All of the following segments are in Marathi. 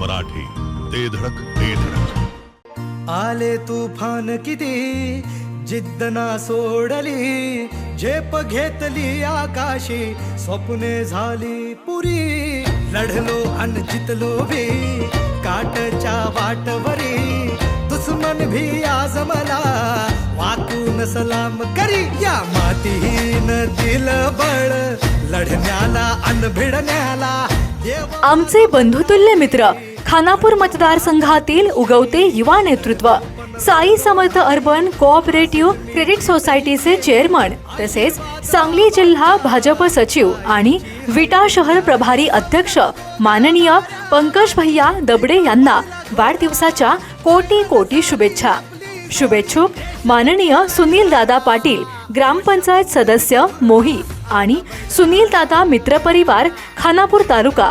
मराठी ते धडक ते धडक. आले तुफान किती जिद्द ना सोडली झेप घेतली आकाशी स्वप्ने झाली पुरी. लढलो अन जितलो भी काटच्या वाटवरी. दुश्मन भी आज मला वाकून सलाम करी. या मातीहीन दिल बळ लढण्याला अन भिडण्याला आमचे बंधुतुल्य मित्र खानापूर मतदारसंघातील उगवते युवा नेतृत्व. Sai Samarth urban cooperative credit सोसायटीचे चेअरमन तसेच सांगली जिल्हा भाजप सचिव आणि विटा शहर प्रभारी अध्यक्ष माननीय पंकज भैया दबडे यांना वाढदिवसाच्या कोटी कोटी शुभेच्छा. शुभेच्छुक माननीय सुनील दादा पाटील ग्रामपंचायत सदस्य मोही आणि सुनील दादा मित्रपरिवार खानापूर तालुका.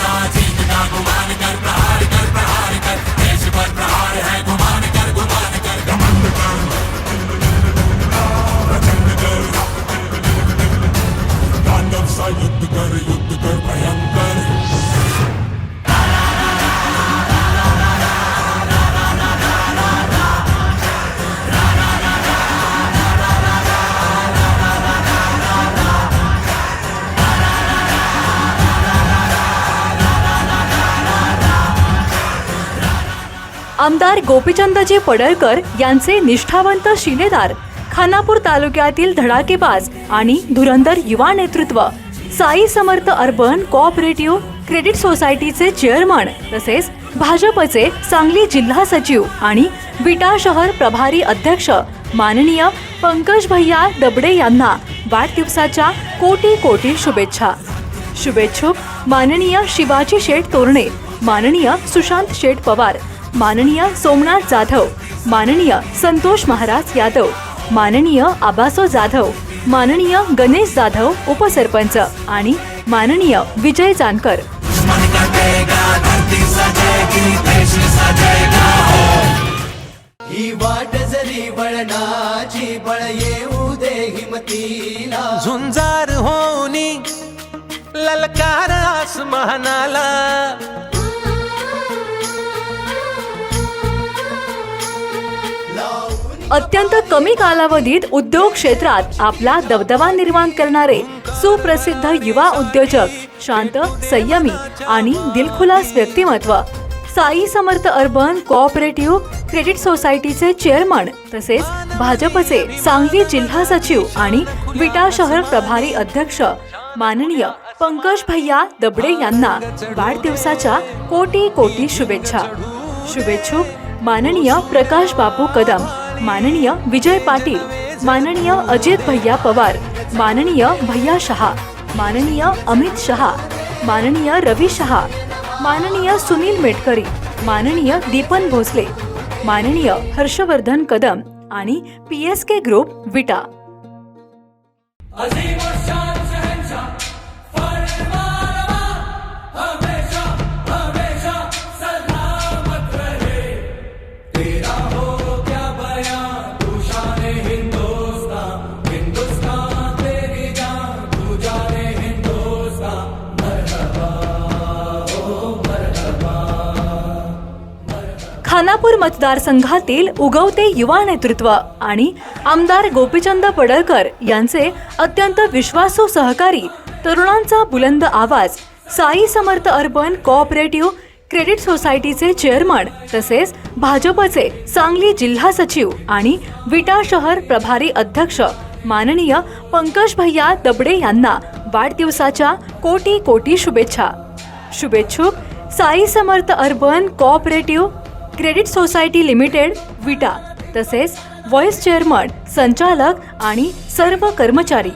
आमदार गोपीचंदजी पडळकर यांचे निष्ठावंत शिलेदार खानापूर तालुक्यातील धडाकेबाज आणि धुरंधर युवा नेतृत्व. Sai Samarth urban cooperative credit सोसायटीचे चेअरमन तसेच भाजपचे सांगली जिल्हा सचिव आणि विटा शहर प्रभारी अध्यक्ष माननीय पंकज भैया दबडे यांना वाढदिवसाच्या कोटी कोटी शुभेच्छा. शुभेच्छुक माननीय शिवाजी शेठ तोरणे माननीय सुशांत शेठ पवार माननीय सोमनाथ जाधव माननीय संतोष महाराज यादव माननीय आबासो जाधव माननीय गणेश जाधव उपसरपंच आणि माननीय विजय जानकर. ही वाट जरी बळणाची बळ येऊ दे हिमतीला. झुंजार होनी ललकार आसमानाला. अत्यंत कमी कालावधीत उद्योग क्षेत्रात आपला दबदबा निर्माण करणारे सुप्रसिद्ध युवा उद्योजक शांत संयमी आणि दिलखुलास व्यक्तिमत्व Sai Samarth urban cooperative credit सोसायटीचे चेअरमन तसेच भाजपचे सांगली जिल्हा सचिव आणि विटा शहर प्रभारी अध्यक्ष माननीय पंकज भैया दबडे यांना वाढदिवसाच्या कोटी कोटी शुभेच्छा. शुभेच्छुक माननीय प्रकाश बापू कदम. माननीय विजय पाटील माननीय अजित भैया पवार माननीय भैया शहा माननीय अमित शहा माननीय रवी शहा माननीय सुनील मेटकरी माननीय दीपन भोसले माननीय हर्षवर्धन कदम आणि P S K group Vita. Khanapur मतदारसंघातील उगवते युवा नेतृत्व आणि आमदार गोपीचंद पडळकर यांचे अत्यंत विश्वासू सहकारी तरुणांचा बुलंद आवाज Sai Samarth urban cooperative credit सोसायटीचे चेअरमन तसेच भाजपचे सांगली जिल्हा सचिव आणि विटा शहर प्रभारी अध्यक्ष माननीय पंकज भैया दबडे यांना वाढदिवसाच्या कोटी कोटी शुभेच्छा. शुभेच्छुक Sai Samarth urban cooperative credit society limited Vita तसेच व्हाईस चेअरमन संचालक आणि सर्व कर्मचारी.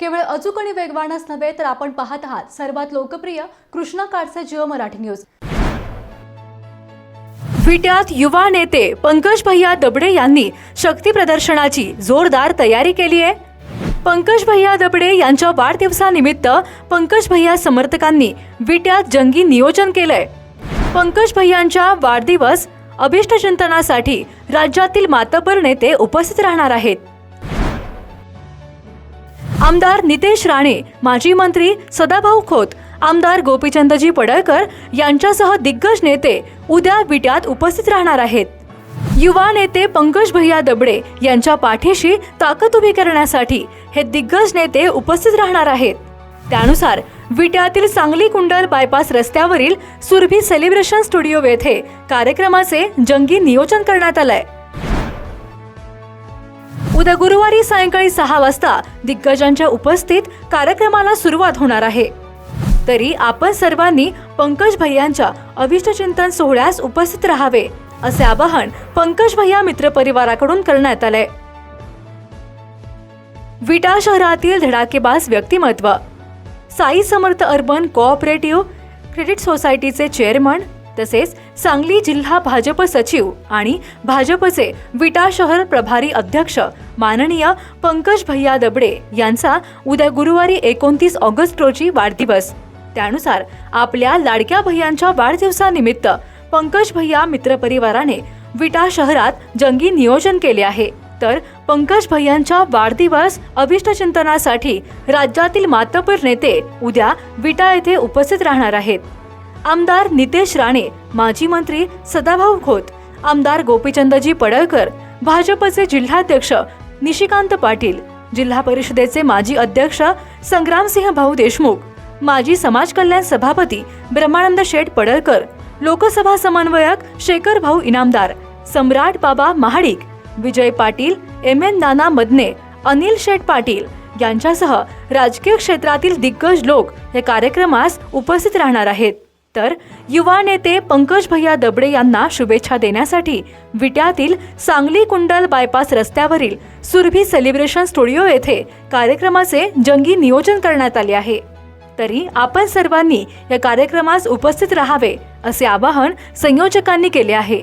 केवळ अचूक आणि वेगवानच नव्हे तर आपण पाहत आहात सर्वात लोकप्रिय कृष्णा काडसे जिओ मराठी न्यूज. विट्यात युवा नेते पंकज भैया दबडे यांनी शक्ती प्रदर्शनाची जोरदार तयारी केली आहे. पंकज भैया दबडे यांच्या वाढदिवसानिमित्त पंकज भैया समर्थकांनी विट्यात जंगी नियोजन केलंय. पंकज भैयांच्या वाढदिवस अभिष्टचिंतनासाठी राज्यातील मातबर नेते उपस्थित राहणार आहेत. आमदार नितेश राणे माजी मंत्री सदाभाऊ खोत आमदार गोपीचंदजी पडळकर यांच्यासह दिग्गज नेते उद्या विट्यात उपस्थित राहणार आहेत. युवा नेते पंकज भैया दबडे यांच्या पाठीशी ताकद उभी करण्यासाठी हे दिग्गज नेते उपस्थित राहणार आहेत. त्यानुसार विट्यातील सांगली कुंडल बायपास रस्त्यावरील सुरभी सेलिब्रेशन स्टुडिओ येथे कार्यक्रमाचे जंगी नियोजन करण्यात आलंय. उद्या गुरुवारी सायंकाळी सहा वाजता दिग्गजांच्या उपस्थित कार्यक्रमाला सुरुवात होणार आहे. तरी आपण सर्वांनी पंकज भैयांच्या अभिष्टचिंतन सोहळ्यास उपस्थित राहावे असे आवाहन पंकज भैया मित्र परिवाराकडून करण्यात आलंय. विटा शहरातील धडाकेबाज व्यक्तिमत्व Sai Samarth urban cooperative credit सोसायटीचे चेअरमन तसेच सांगली जिल्हा भाजप सचिव आणि भाजपचे विटा शहर प्रभारी अध्यक्ष माननीय पंकज भैया दबडे यांचा उद्या गुरुवारी एकोणतीस ऑगस्ट रोजी वाढदिवस. त्यानुसार आपल्या लाडक्या भैयांच्या वाढदिवसानिमित्त पंकज भैया मित्रपरिवाराने विटा शहरात जंगी नियोजन केले आहे. तर पंकज भैयांच्या वाढदिवस अभिष्टचिंतनासाठी राज्यातील मातबर नेते उद्या विटा येथे उपस्थित राहणार आहेत. आमदार नितेश राणे माजी मंत्री सदाभाऊ खोत आमदार गोपीचंदजी पडळकर भाजपचे जिल्हाध्यक्ष निशिकांत पाटील जिल्हा परिषदेचे माजी अध्यक्ष संग्रामसिंह भाऊ देशमुख माजी समाज कल्याण सभापती ब्रह्मानंद शेठ पडळकर लोकसभा समन्वयक शेखर भाऊ इनामदार सम्राट बाबा महाडिक विजय पाटील एम एन नाना मदने अनिल शेठ पाटील यांच्यासह राजकीय क्षेत्रातील दिग्गज लोक या कार्यक्रमास उपस्थित राहणार आहेत. तर युवा नेते पंकज भैया दबडे यांना शुभेच्छा देण्यासाठी विट्यातील सांगली कुंडल बायपास रस्त्यावरील सुरभी सेलिब्रेशन स्टुडिओ येथे कार्यक्रमाचे जंगी नियोजन करण्यात आले आहे. तरी आपण सर्वांनी या कार्यक्रमास उपस्थित राहावे असे आवाहन संयोजकांनी केले आहे.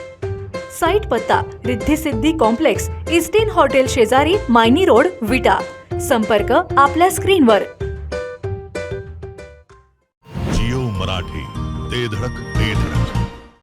साईट पत्ता, रिद्धि सिद्धी कॉम्प्लेक्स इस्टेन हॉटेल शेजारी मायनी रोड, विटा. संपर्क आपल्या स्क्रीनवर. जिओ मराठी, ते धडक.